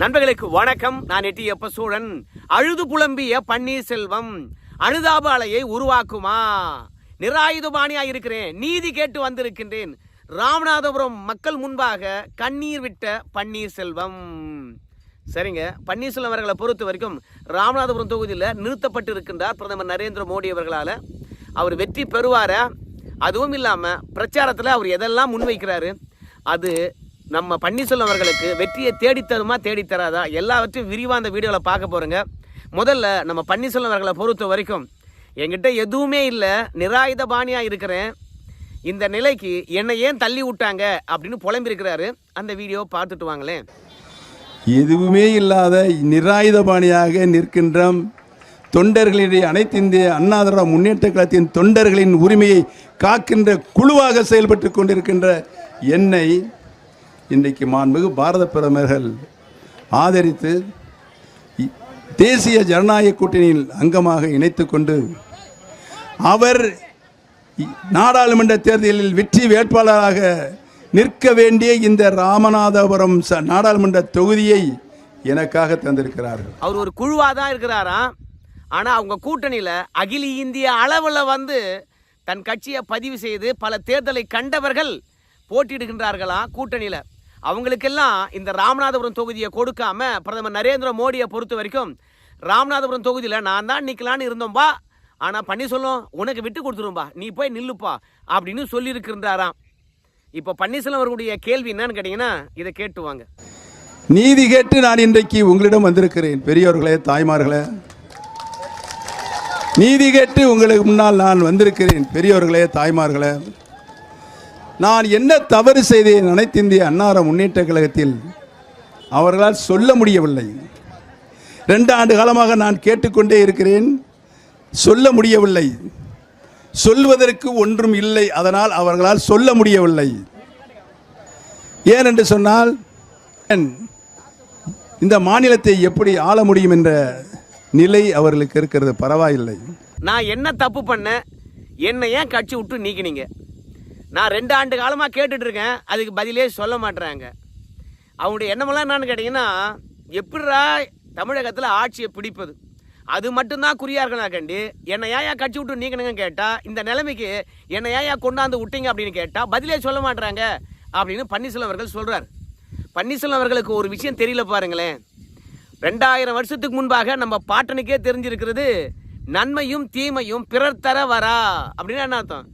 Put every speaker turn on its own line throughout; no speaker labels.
நண்பர்களுக்கு வணக்கம். நான் எட்டி எப்ப சூழன் அழுது புலம்பிய பன்னீர்செல்வம் அனுதாப அலையை உருவாக்குமா? நிராயுதபாணியா இருக்கிறேன் நீதி கேட்டு வந்திருக்கின்றேன். ராமநாதபுரம் மக்கள் முன்பாக கண்ணீர் விட்ட பன்னீர்செல்வம். சரிங்க. பன்னீர்செல்வம் அவர்களை பொறுத்த வரைக்கும் ராமநாதபுரம் தொகுதியில் நிறுத்தப்பட்டு இருக்கின்றார் பிரதமர் நரேந்திர மோடி அவர்களால். அவர் வெற்றி பெறுவார? அதுவும் இல்லாமல் பிரச்சாரத்தில் அவர் எதெல்லாம் முன்வைக்கிறாரு? அது நம்ம பன்னீர்செல்வம் அவர்களுக்கு வெற்றியை தேடித்தருமா தேடித்தராதா? எல்லாவற்றையும் விரிவாக அந்த வீடியோவில் பார்க்க போகிறோங்க முதல்ல நம்ம பன்னீர்செல்வம் அவர்களை பொறுத்த வரைக்கும் என்கிட்ட எதுவுமே இல்லை நிராயுத பாணியாக இருக்கிறேன். இந்த நிலைக்கு என்னை ஏன் தள்ளி விட்டாங்க அப்படின்னு புலம்பிருக்கிறாரு அந்த வீடியோ பார்த்துட்டு வாங்களேன்.
எதுவுமே இல்லாத நிராயுதபாணியாக நிற்கின்ற தொண்டர்களிடையே அனைத்து இந்திய அண்ணாதிராவிட முன்னேற்ற கழகத்தின் தொண்டர்களின் உரிமையை காக்கின்ற குழுவாக செயல்பட்டு கொண்டிருக்கின்ற என்னை இன்றைக்கு மாண்புமிகு பாரத பிரதமர்கள் ஆதரித்து தேசிய ஜனநாயக கூட்டணியில் அங்கமாக இணைத்து கொண்டு அவர் நாடாளுமன்ற தேர்தலில் வெற்றி வேட்பாளராக நிற்க வேண்டிய இந்த ராமநாதபுரம் ச- நாடாளுமன்ற தொகுதியை எனக்காக தந்திருக்கிறார்கள்.
அவர் ஒரு குழுவாக தான் இருக்கிறாராம் ஆனால் அவங்க கூட்டணியில் அகில இந்திய அளவில் வந்து தன் கட்சியை பதிவு செய்து பல தேர்தலை கண்டவர்கள் போட்டியிடுகின்றார்களாம் கூட்டணியில்? அவங்களுக்கெல்லாம் இந்த ராமநாதபுரம் தொகுதியை கொடுக்காம பிரதமர் நரேந்திர மோடியை பொறுத்த வரைக்கும் ராமநாதபுரம் தொகுதியில் நான் தான் நிற்கலான்னு இருந்தோம்பா ஆனால் பன்னீர்செல்வம் உனக்கு விட்டு கொடுத்துரும்பா நீ போய் நில்லுப்பா அப்படின்னு சொல்லியிருக்கின்றாராம். இப்போ பன்னீர்செல்வம் அவர்களுடைய கேள்வி என்னன்னு கேட்டிங்கன்னா இதை கேட்டுவாங்க
நீதி கேட்டு நான் இன்றைக்கு உங்களிடம் வந்திருக்கிறேன் பெரியோர்களே தாய்மார்களே. நீதி கேட்டு உங்களுக்கு முன்னால் நான் வந்திருக்கிறேன் பெரியோர்களே தாய்மார்களே. நான் என்ன தவறு செய்தேன் அனைத்து இந்திய அன்னார முன்னேற்ற கழகத்தில் அவர்களால் சொல்ல முடியவில்லை. ரெண்டு ஆண்டு காலமாக நான் கேட்டுக்கொண்டே இருக்கிறேன். சொல்ல முடியவில்லை. சொல்வதற்கு ஒன்றும் இல்லை. அதனால் அவர்களால் சொல்ல முடியவில்லை. ஏனென்று சொன்னால் இந்த மாநிலத்தை எப்படி ஆள முடியும் என்ற நிலை அவர்களுக்கு இருக்கிறது. பரவாயில்லை.
நான் என்ன தப்பு பண்ணேன்? என்னை ஏன் கட்சி விட்டு நீக்கினீங்க? நான் ரெண்டு ஆண்டு காலமாக கேட்டுட்ருக்கேன் அதுக்கு பதிலே சொல்ல மாட்டேறாங்க அவங்களுடைய எண்ணமெல்லாம் என்னன்னு கேட்டிங்கன்னா எப்படிரா தமிழகத்தில் ஆட்சியை பிடிப்பது? அது மட்டும்தான் குறியாக இருக்கணும் கண்டு? என்னை ஏன் கட்சி விட்டு நீக்கணுங்க கேட்டால் இந்த நிலைமைக்கு என்னை ஏன் கொண்டாந்து விட்டீங்க அப்படின்னு கேட்டால் பதிலே சொல்ல மாட்டேறாங்க அப்படின்னு பன்னீர்செல்வம் அவர்கள் சொல்கிறார் பன்னீர்செல்வம் அவர்களுக்கு ஒரு விஷயம் தெரியல பாருங்களேன். ரெண்டாயிரம் வருஷத்துக்கு முன்பாக நம்ம பாட்டனுக்கே தெரிஞ்சிருக்கிறது நன்மையும் தீமையும் பிறர் தர வரா அப்படின்னு என்ன அர்த்தம்?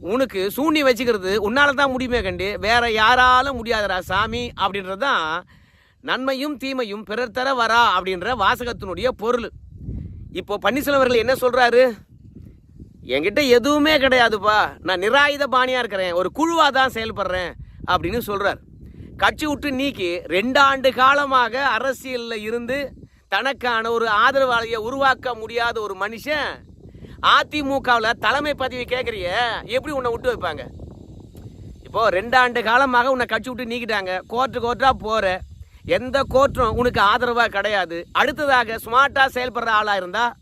உனக்கு சூனி வச்சுக்கிறது உன்னால் தான் முடியுமே கண்டு வேற யாராலும் முடியாதடா சாமி அப்படின்றது தான் நன்மையும் தீமையும் பிறர் தர வரா அப்படின்ற வாசகத்தினுடைய பொருள். இப்போ பன்னீர்செல்வம் அவர்கள் என்ன சொல்கிறாரு என்கிட்ட எதுவுமே கிடையாதுப்பா நான் நிராயுத பாணியாக இருக்கிறேன் ஒரு குழுவாக தான் செயல்படுறேன் அப்படின்னு சொல்கிறார் கட்சி விட்டு நீக்கி ரெண்டாண்டு காலமாக அரசியலில் இருந்து தனக்கான ஒரு ஆதரவாளியை உருவாக்க முடியாத ஒரு மனுஷன் அதிமுகவில் தலைமை பதவி கேட்குறிய எப்படி உன்னை விட்டு வைப்பாங்க? இப்போ ரெண்டு ஆண்டு காலமாக உன்னை கட்சி விட்டு நீக்கிட்டாங்க. கோர்ட்டு கோர்ட்டாக போகிற எந்த கோர்ட்டும் உனக்கு ஆதரவாக கிடையாது. அடுத்ததாக ஸ்மார்ட்டாக செயல்படுற ஆளாக இருந்தால்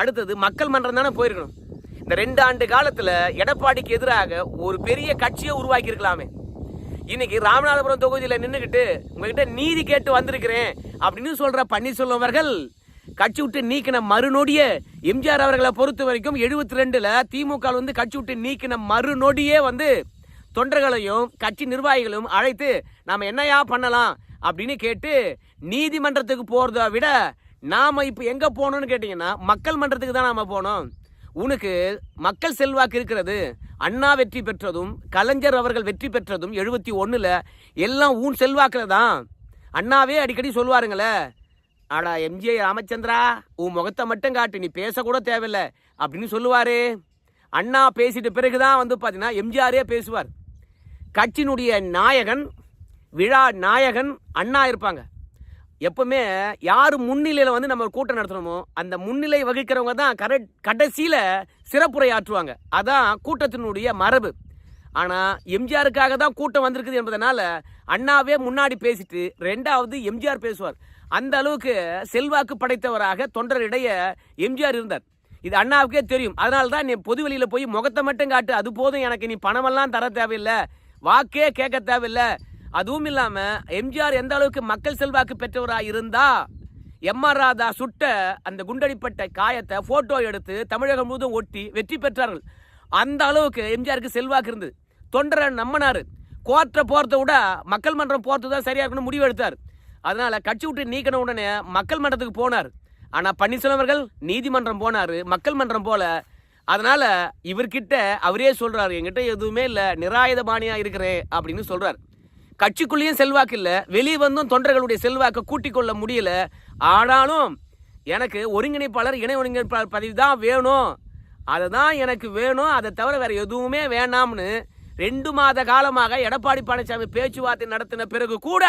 அடுத்தது மக்கள் மன்றம் தானே போயிருக்கணும். இந்த ரெண்டு ஆண்டு காலத்தில் எடப்பாடிக்கு எதிராக ஒரு பெரிய கட்சியை உருவாக்கி இருக்கலாமே இன்னைக்கு ராமநாதபுரம் தொகுதியில் நின்றுக்கிட்டு உங்ககிட்ட நீதி கேட்டு வந்திருக்கிறேன் அப்படின்னு சொல்கிற பன்னீர்செல்வம் அவர்கள் கட்சி விட்டு நீக்கின மறுநொடியே எம்ஜிஆர் அவர்களை பொறுத்த வரைக்கும் எழுபத்தி ரெண்டுல திமுக வந்து கட்சி விட்டு நீக்கின மறுநொடியே வந்து தொண்டர்களையும் கட்சி நிர்வாகிகளும் அழைத்து நாம் என்னையா பண்ணலாம்? அப்படின்னு கேட்டு நீதிமன்றத்துக்கு போகிறத விட நாம் இப்போ எங்கே போகணும்னு கேட்டிங்கன்னா மக்கள் மன்றத்துக்கு தான் நாம் போனோம் உனக்கு மக்கள் செல்வாக்கு இருக்கிறது. அண்ணா வெற்றி பெற்றதும் கலைஞர் அவர்கள் வெற்றி பெற்றதும் எழுபத்தி ஒன்றில் எல்லாம் ஊன் செல்வாக்கில் தான். அண்ணாவே அடிக்கடி சொல்லுவாருங்களே ஆடா எம்ஜிஐ ராமச்சந்திரா உன் முகத்தை மட்டும் காட்டு நீ பேசக்கூட தேவையில்ல அப்படின்னு சொல்லுவாரு. அண்ணா பேசிட்ட பிறகுதான் வந்து பார்த்தீங்கன்னா எம்ஜிஆரே பேசுவார். கட்சியினுடைய நாயகன் விழா நாயகன் அண்ணா இருப்பாங்க. எப்பவுமே யார் முன்னிலையில் வந்து நம்ம கூட்டம் நடத்தணுமோ அந்த முன்னிலை வகிக்கிறவங்க தான் கர கடைசியில் சிறப்புரை ஆற்றுவாங்க அதான் கூட்டத்தினுடைய மரபு. ஆனால் எம்ஜிஆருக்காக தான் கூட்டம் வந்திருக்குது என்பதனால அண்ணாவே முன்னாடி பேசிட்டு ரெண்டாவது எம்ஜிஆர் பேசுவார். அந்த அளவுக்கு செல்வாக்கு படைத்தவராக தொண்டரிடையே எம்ஜிஆர் இருந்தார். இது அண்ணாவுக்கே தெரியும். அதனால தான் நீ பொது வெளியில் போய் முகத்தை மட்டும் காட்டு. அது போதும் எனக்கு நீ பணமெல்லாம் தர தேவையில்லை. வாக்கே கேட்க தேவையில்லை. அதுவும் இல்லாமல் எம்ஜிஆர் எந்த அளவுக்கு மக்கள் செல்வாக்கு பெற்றவராக இருந்தா எம்ஆர் ராதா சுட்ட அந்த குண்டடிப்பட்ட காயத்தை ஃபோட்டோ எடுத்து தமிழகம் முழுவதும் ஒட்டி வெற்றி பெற்றார்கள். அந்த அளவுக்கு எம்ஜிஆருக்கு செல்வாக்கு இருந்தது. தொண்டரை நம்பினார். கோர்ட்டை போகிறத விட மக்கள் மன்றம் போகிறது தான் சரியாக இருக்கணும் முடிவு எடுத்தார். அதனால கட்சி விட்டு நீக்கின உடனே மக்கள் மன்றத்துக்கு போனார். ஆனால் பன்னீர்செல்வம் அவர்கள் நீதிமன்றம் போனார் மக்கள் மன்றம் போல. அதனால் இவர்கிட்ட அவரே சொல்கிறார் என்கிட்ட எதுவுமே இல்லை நிராயுதபாணியாக இருக்கிறேன் அப்படின்னு சொல்கிறார் கட்சிக்குள்ளேயும் செல்வாக்கு இல்லை வெளியே வந்தும் தொண்டர்களுடைய செல்வாக்கை கூட்டிக் கொள்ள முடியல. ஆனாலும் எனக்கு ஒருங்கிணைப்பாளர் இணை ஒருங்கிணைப்பாளர் பதவி தான் வேணும். அதை தான் எனக்கு வேணும். அதை தவிர வேறு எதுவுமே வேணாம்னு ரெண்டு மாத காலமாக எடப்பாடி பழனிசாமி பேச்சுவார்த்தை நடத்தின பிறகு கூட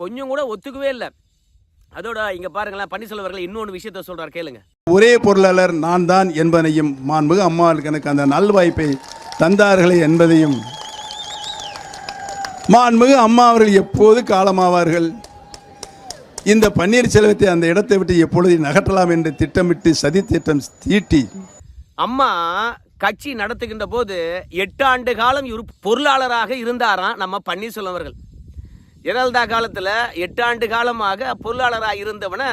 கொஞ்சம் கூட ஒத்துக்கவே இல்லை. அதோட இங்க பாருங்களேன் பன்னீர்செல்வம் அவர்கள் இன்னொன்று விஷயத்த சொல்றாரு கேளுங்க.
ஒரே பொருளாளர் நான் தான் என்பதையும் மாண்புக அம்மாவுக்கு எனக்கு அந்த நல்வாய்ப்பை தந்தார்களே என்பதையும் மாண்புக அம்மா அவர்கள் எப்போது காலமாவார்கள்? இந்த பன்னீர்செல்வத்தை அந்த இடத்தை விட்டு எப்பொழுது நகற்றலாம் என்று திட்டமிட்டு சதி திட்டம் தீட்டி
அம்மா கட்சி நடத்துகின்ற போது எட்டு ஆண்டு காலம் இவர் பொருளாளராக இருந்தாராம் நம்ம பன்னீர்செல்வம் அவர்கள். ஜெயலலிதா காலத்தில் எட்டு ஆண்டு காலமாக பொருளாளராக இருந்தவனை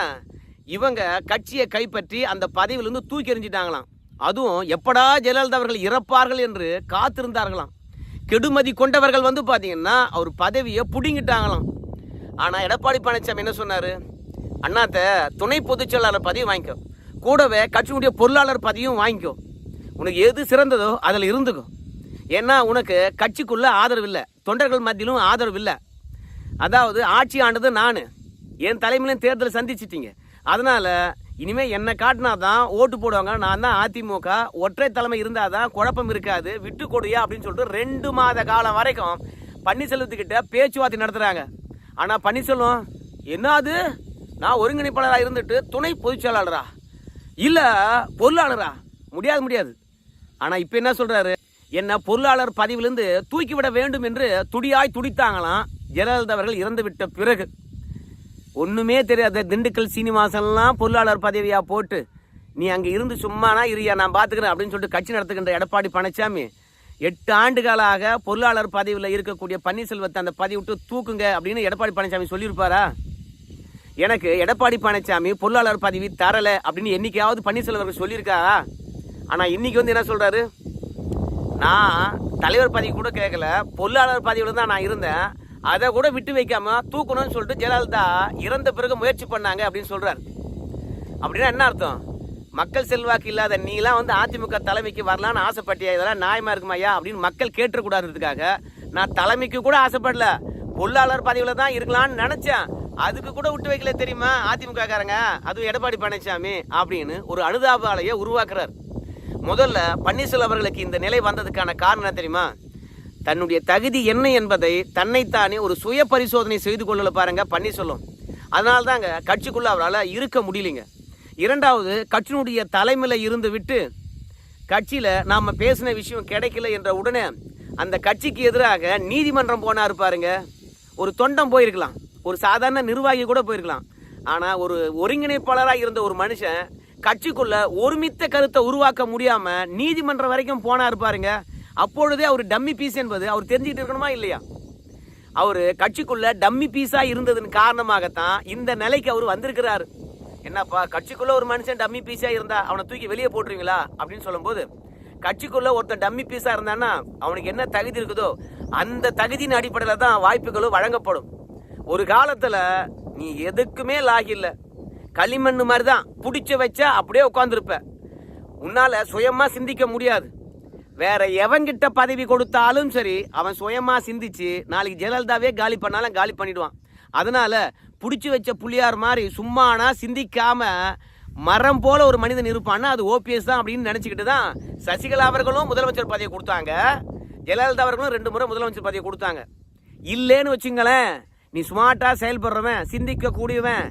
இவங்க கட்சியை கைப்பற்றி அந்த பதவியிலிருந்து தூக்கி எறிஞ்சிட்டாங்களாம். அதுவும் எப்படா ஜெயலலிதா அவர்கள் இறப்பார்கள் என்று காத்திருந்தார்களாம். கெடுமதி கொண்டவர்கள் வந்து பார்த்தீங்கன்னா அவர் பதவியை பிடுங்கிட்டாங்களாம். ஆனால் எடப்பாடி பழனிசாமி என்ன சொன்னார்? அண்ணாத்த துணை பொதுச் செயலாளர் பதவி வாங்கிக்கோ. கூடவே கட்சியினுடைய பொருளாளர் பதவியும் வாங்கிக்கோ. உனக்கு எது சிறந்ததோ அதில் இருந்துக்கும் ஏன்னா உனக்கு கட்சிக்குள்ளே ஆதரவு இல்லை தொண்டர்கள் மத்தியிலும் ஆதரவு இல்லை அதாவது ஆட்சி ஆண்டது நான். என் தலைமையிலும் தேர்தல் சந்திச்சிட்டிங்க. அதனால் இனிமேல் என்னை காட்டினா தான் ஓட்டு போடுவாங்க. நான் தான் அதிமுக. ஒற்றை தலைமை இருந்தால் தான் குழப்பம் இருக்காது. விட்டு கொடுயா அப்படின்னு சொல்லிட்டு ரெண்டு மாத காலம் வரைக்கும் பன்னீர்செல்வத்துக்கிட்ட பேச்சுவார்த்தை நடத்துகிறாங்க ஆனால் பன்னீர்செல்வம் என்னது? நான் ஒருங்கிணைப்பாளராக இருந்துட்டு துணை பொதுச் செயலாளரா இல்லை பொருளாளரா? முடியாது முடியாது. ஆனால் இப்போ என்ன சொல்கிறாரு என்னை பொருளாளர் பதவியிலிருந்து தூக்கிவிட வேண்டும் என்று துடியாய் துடித்தாங்களாம். ஜெயலலிதா அவர்கள் இறந்துவிட்ட பிறகு ஒன்றுமே தெரியாத திண்டுக்கல் சீனிவாசன்லாம் பொருளாளர் பதவியாக போட்டு நீ அங்கே இருந்து சும்மானா இருயா நான் பார்த்துக்கிறேன் அப்படின்னு சொல்லிட்டு கட்சி நடத்துகின்ற எடப்பாடி பழனிசாமி எட்டு ஆண்டுகளாக பொருளாளர் பதவியில் இருக்கக்கூடிய பன்னீர்செல்வத்தை அந்த பதவி விட்டு தூக்குங்க அப்படின்னு எடப்பாடி பழனிசாமி சொல்லியிருப்பாரா? எனக்கு எடப்பாடி பழனிசாமி பொருளாளர் பதவி தரலை அப்படின்னு என்றைக்காவது பன்னீர்செல்வர்கள் அவர்கள் சொல்லியிருக்காரா ஆனால் இன்னைக்கு வந்து என்ன சொல்கிறாரு நான் தலைவர் பதவி கூட கேட்கல பொருளாளர் பதவியில் தான் நான் இருந்தேன். அதை கூட விட்டு வைக்காம தூக்கணும்னு சொல்லிட்டு ஜெயலலிதா இறந்த பிறகு முயற்சி பண்ணாங்க அப்படின்னு சொல்றாரு. அப்படின்னா என்ன அர்த்தம்? மக்கள் செல்வாக்கு இல்லாத நீலாம் வந்து அதிமுக தலைமைக்கு வரலான்னு ஆசைப்பட்டியா? இதெல்லாம் நியாயமா இருக்குமாய்யா அப்படின்னு மக்கள் கேட்டுக்கூடாதுக்காக நான் தலைமைக்கு கூட ஆசைப்படல. பொருளாளர் பதவியில் தான் இருக்கலாம்னு நினைச்சேன். அதுக்கு கூட விட்டு வைக்கல தெரியுமா அதிமுக காரங்க அதுவும் எடப்பாடி பழனிசாமி அப்படின்னு ஒரு அனுதாபாலையை உருவாக்குறார். முதல்ல பன்னீர்செல்வம் அவர்களுக்கு இந்த நிலை வந்ததுக்கான காரணம் என்ன தெரியுமா? தன்னுடைய தகுதி என்ன என்பதை தன்னைத்தானே ஒரு சுய பரிசோதனை செய்து கொள்ளல பாருங்க சொல்லும். அதனால தாங்க கட்சிக்குள்ள அவரால் இருக்க முடியலைங்க. இரண்டாவது கட்சியினுடைய தலைமையில் இருந்து விட்டு கட்சியில் நாம் பேசின விஷயம் கிடைக்கல என்ற உடனே அந்த கட்சிக்கு எதிராக நீதிமன்றம் போனா இருப்பாருங்க ஒரு தொண்டம் போயிருக்கலாம். ஒரு சாதாரண நிர்வாகி கூட போயிருக்கலாம். ஆனால் ஒரு ஒருங்கிணைப்பாளராக இருந்த ஒரு மனுஷன் கட்சிக்குள்ள ஒருமித்த கருத்தை உருவாக்க முடியாம நீதிமன்றம் வரைக்கும் போனா இருப்பாருங்க அப்பொழுதே அவர் டம்மி பீஸ் என்பது அவர் தெரிஞ்சுக்கிட்டு இருக்கணுமா இல்லையா? அவர் கட்சிக்குள்ள டம்மி பீஸா இருந்ததன் காரணமாகத்தான் இந்த நிலைக்கு அவர் வந்திருக்கிறாரு. என்னப்பா கட்சிக்குள்ள ஒரு மனுஷன் டம்மி பீஸா இருந்தா அவனை தூக்கி வெளியே போட்டுருவீங்களா? அப்படின்னு சொல்லும்போது கட்சிக்குள்ள ஒருத்தன் டம்மி பீஸா இருந்தான்னா அவனுக்கு என்ன தகுதி இருக்குதோ அந்த தகுதியின் அடிப்படையில் தான் வாய்ப்புகளும் வழங்கப்படும். ஒரு காலத்துல நீ எதுக்குமே லாகில்ல களிமண் மாதிரி தான் பிடிச்ச வச்சா அப்படியே உட்காந்துருப்ப உன்னால சுயமா சிந்திக்க முடியாது. வேற எவன்கிட்ட பதவி கொடுத்தாலும் சரி அவன் சுயமா சிந்திச்சு நாளைக்கு ஜெயலலிதாவே காலி பண்ணாலும் காலி பண்ணிடுவான். அதனால பிடிச்சி வச்ச புள்ளியார் மாதிரி சும்மானா சிந்திக்காம மரம் போல ஒரு மனிதன் இருப்பான்னா அது ஓபிஎஸ் தான் அப்படின்னு நினச்சிக்கிட்டு தான் சசிகலா அவர்களும் முதலமைச்சர் பதவியை கொடுத்தாங்க. ஜெயலலிதா அவர்களும் ரெண்டு முறை முதலமைச்சர் பதவியை கொடுத்தாங்க. இல்லைன்னு வச்சுங்களேன் நீ ஸ்மார்ட்டாக செயல்படுறவன் சிந்திக்க கூடியவன்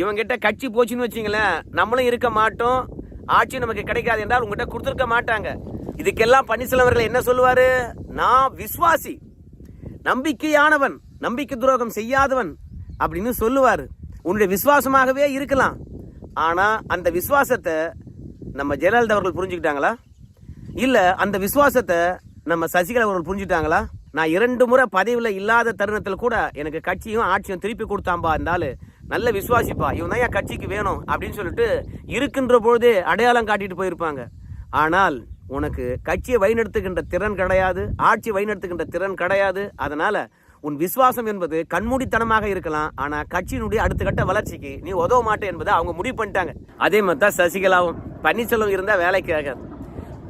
இவங்கிட்ட கட்சி போச்சுன்னு வச்சுங்களேன் நம்மளும் இருக்க மாட்டோம் ஆட்சி நமக்கு கிடைக்காது என்றால் உங்ககிட்ட கொடுத்துருக்க மாட்டாங்க. இதுக்கெல்லாம் பன்னீர்செல்வர்கள் அவர்கள் என்ன சொல்லுவாரு? நான் விஸ்வாசி. நம்பிக்கையானவன். நம்பிக்கை துரோகம் செய்யாதவன். அப்படின்னு சொல்லுவார். உன்னுடைய விசுவாசமாகவே இருக்கலாம். ஆனால் அந்த விசுவாசத்தை நம்ம ஜெயலலிதா அவர்கள் புரிஞ்சுக்கிட்டாங்களா? இல்லை அந்த விசுவாசத்தை நம்ம சசிகலா அவர்கள் புரிஞ்சுட்டாங்களா நான் இரண்டு முறை பதவியில் இல்லாத தருணத்தில் கூட எனக்கு கட்சியும் ஆட்சியும் திருப்பி கொடுத்தாம்பா இருந்தாலும் நல்ல விசுவாசிப்பா. இவன் தான் என் கட்சிக்கு வேணும். அப்படின்னு சொல்லிட்டு இருக்கின்ற பொழுதே அடையாளம் காட்டிட்டு போயிருப்பாங்க. ஆனால் உனக்கு கட்சியை வழிநடத்துகின்ற திறன் கிடையாது ஆட்சி வழிநடத்துகின்ற திறன் கிடையாது. அதனால உன் விசுவாசம் என்பது கண்மூடித்தனமாக இருக்கலாம். ஆனால் கட்சியினுடைய அடுத்த கட்ட வளர்ச்சிக்கு நீ உதவ மாட்டே என்பதை அவங்க முடிவு பண்ணிட்டாங்க. அதே மாதிரி தான் சசிகலாவும். பன்னீர்செல்வம் இருந்தால் வேலைக்கு ஆகாது.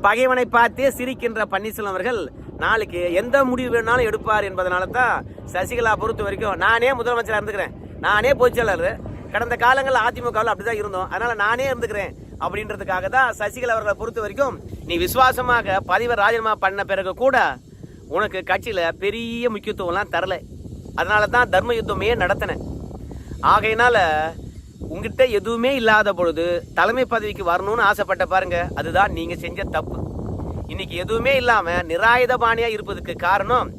பகைவனை பார்த்தே சிரிக்கின்ற பன்னீர்செல்வம் அவர்கள் நாளைக்கு எந்த முடிவு வேணாலும் எடுப்பார் என்பதனால தான் சசிகலா பொறுத்த வரைக்கும் நானே முதலமைச்சராக இருந்துக்கிறேன். நானே பொதுச்செயலாளர் கடந்த காலங்களில் அதிமுகவில் அப்படி தான் இருந்தோம். அதனால் நானே இருந்துக்கிறேன். அப்படின்றதுக்காக தான் சசிகலா அவர்களை பொறுத்த வரைக்கும் நீ விசுவாசமாக பதவி ராஜினாமா பண்ண பிறகு கூட உனக்கு கட்சியில் பெரிய முக்கியத்துவம்லாம் தரல. அதனால தான் தர்ம யுத்தமே நடத்தினேன் ஆகையினால உங்ககிட்ட எதுவுமே இல்லாத பொழுது தலைமை பதவிக்கு வரணும்னு ஆசைப்பட்ட பாருங்க. அதுதான் நீங்கள் செஞ்ச தப்பு. இன்னைக்கு எதுவுமே இல்லாமல் நிராயுதபாணியாக இருப்பதுக்கு காரணம்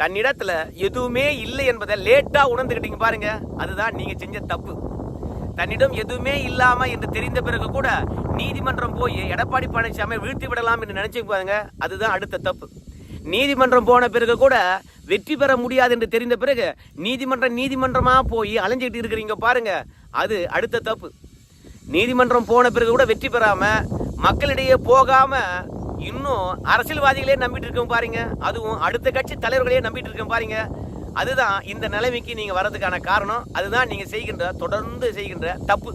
தன்னிடத்தில் எதுவுமே இல்லை என்பதை லேட்டாக உணர்ந்துக்கிட்டீங்க பாருங்க. அதுதான் நீங்கள் செஞ்ச தப்பு. தன்னிடம் எதுவுமே இல்லாம என்று தெரிந்த பிறகு கூட நீதிமன்றம் போய் எடப்பாடி பழனிசாமி வீழ்த்தி விடலாம் என்று நினைச்சு பாருங்க. அதுதான் அடுத்த தப்பு. நீதிமன்றம் போன பிறகு கூட வெற்றி பெற முடியாது என்று தெரிந்த பிறகு நீதிமன்றம் நீதிமன்றமா போய் அலைஞ்சிட்டு இருக்கிறீங்க பாருங்க. அது அடுத்த தப்பு. நீதிமன்றம் போன பிறகு கூட வெற்றி பெறாம மக்களிடையே போகாம இன்னும் அரசியல்வாதிகளே நம்பிட்டு இருக்கோம் பாருங்க. அதுவும் அடுத்த கட்சி தலைவர்களே நம்பிட்டு இருக்கோம் பாருங்க. அதுதான் இந்த நிலைமைக்கு நீங்கள் வர்றதுக்கான காரணம். அதுதான் நீங்கள் செய்கின்ற தொடர்ந்து செய்கின்ற தப்பு.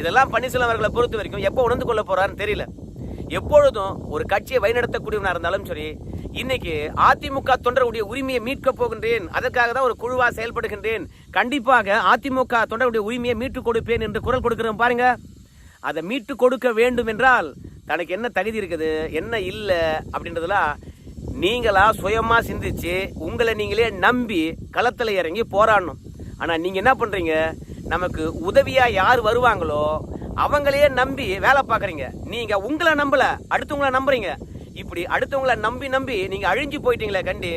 இதெல்லாம் பன்னீர்செல்வம் அவர்களை பொறுத்த வரைக்கும் எப்போ உணர்ந்து கொள்ள போகிறான்னு தெரியல. எப்பொழுதும் ஒரு கட்சியை வழிநடத்தக்கூடியவனாக இருந்தாலும் சரி இன்னைக்கு அதிமுக தொண்டருடைய உரிமையை மீட்க போகின்றேன் அதற்காக தான் ஒரு குழுவாக செயல்படுகின்றேன் கண்டிப்பாக அதிமுக தொண்டருடைய உரிமையை மீட்டு கொடுப்பேன் என்று குரல் கொடுக்கிறோம் பாருங்க. அதை மீட்டு கொடுக்க வேண்டும் என்றால் தனக்கு என்ன தகுதி இருக்குது என்ன இல்லை அப்படின்றதெல்லாம் நீங்களா சுயமா சிந்திச்சு உங்களை நீங்களே நம்பி களத்துல இறங்கி போராடணும். ஆனா நீங்க என்ன பண்றீங்க? நமக்கு உதவியா யார் வருவாங்களோ அவங்களையே நம்பி வேலை பார்க்குறீங்க. நீங்க உங்களை நம்பல அடுத்தவங்கள நம்புறீங்க. இப்படி அடுத்தவங்கள நம்பி நம்பி நீங்க அழிஞ்சு போயிட்டீங்களே கண்டி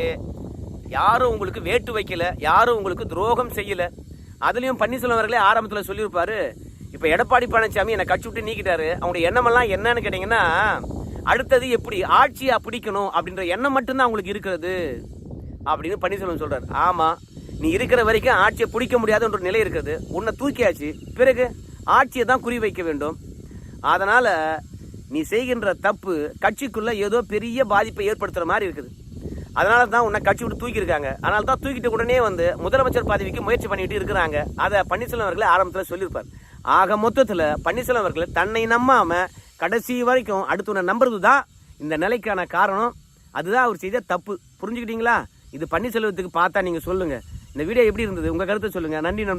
யாரும் உங்களுக்கு வேட்டு வைக்கல யாரும் உங்களுக்கு துரோகம் செய்யல. அதுலயும் பன்னீர்செல்வம் அவர்களே ஆரம்பத்துல சொல்லியிருப்பாரு இப்ப எடப்பாடி பழனிசாமி என்னை கட்சி விட்டு நீக்கிட்டாரு. அவங்களுடைய எண்ணமெல்லாம் என்னன்னு கேட்டீங்கன்னா அடுத்தது எப்படி ஆட்சியை பிடிக்கணும் அப்படின்ற எண்ணம் மட்டும்தான் அவங்களுக்கு இருக்கிறது அப்படின்னு பன்னீர்செல்வம் சொல்றாரு. ஆமா நீ இருக்கிற வரைக்கும் ஆட்சியை பிடிக்க முடியாதுன்ற நிலை இருக்குது. உன்னை தூக்கியாச்சு. பிறகு ஆட்சியை தான் குறி வைக்க வேண்டும். அதனால நீ செய்கின்ற தப்பு கட்சிக்குள்ள ஏதோ பெரிய பாதிப்பை ஏற்படுத்துற மாதிரி இருக்குது. அதனால தான் உன்னை கட்சி விட்டு தூக்கியிருக்காங்க. அதனால தான் தூக்கிட்ட உடனே வந்து முதலமைச்சர் பதவிக்கு முயற்சி பண்ணிட்டு இருக்கிறாங்க. அதை பன்னீர்செல்வம் அவர்களே ஆரம்பத்தில் சொல்லியிருப்பார். ஆக மொத்தத்தில் பன்னீர்செல்வம் அவர்கள் தன்னை நம்பாம கடைசி வரைக்கும் அடுத்தவனை நம்புறது தான் இந்த நிலைக்கான காரணம். அதுதான் அவர் செய்த தப்பு. புரிஞ்சுக்கிட்டீங்களா? இது பன்னீர்செல்வத்துக்கு பார்த்தா நீங்கள் சொல்லுங்கள் இந்த வீடியோ எப்படி இருந்தது? உங்கள் கருத்தை சொல்லுங்கள் நன்றி நண்பர்